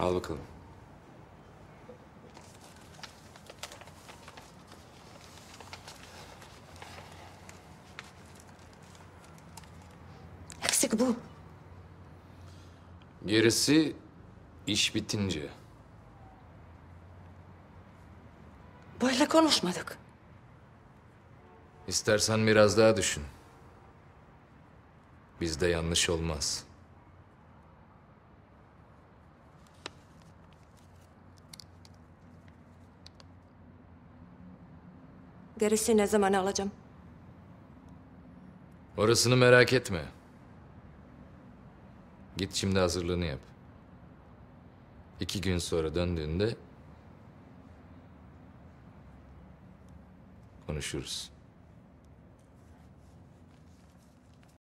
Al bakalım. Eksik bu. Gerisi iş bitince. Böyle konuşmadık. İstersen biraz daha düşün. Bizde yanlış olmaz. Gerisi ne zaman alacağım? Orasını merak etme. Git şimdi hazırlığını yap. İki gün sonra döndüğünde konuşuruz.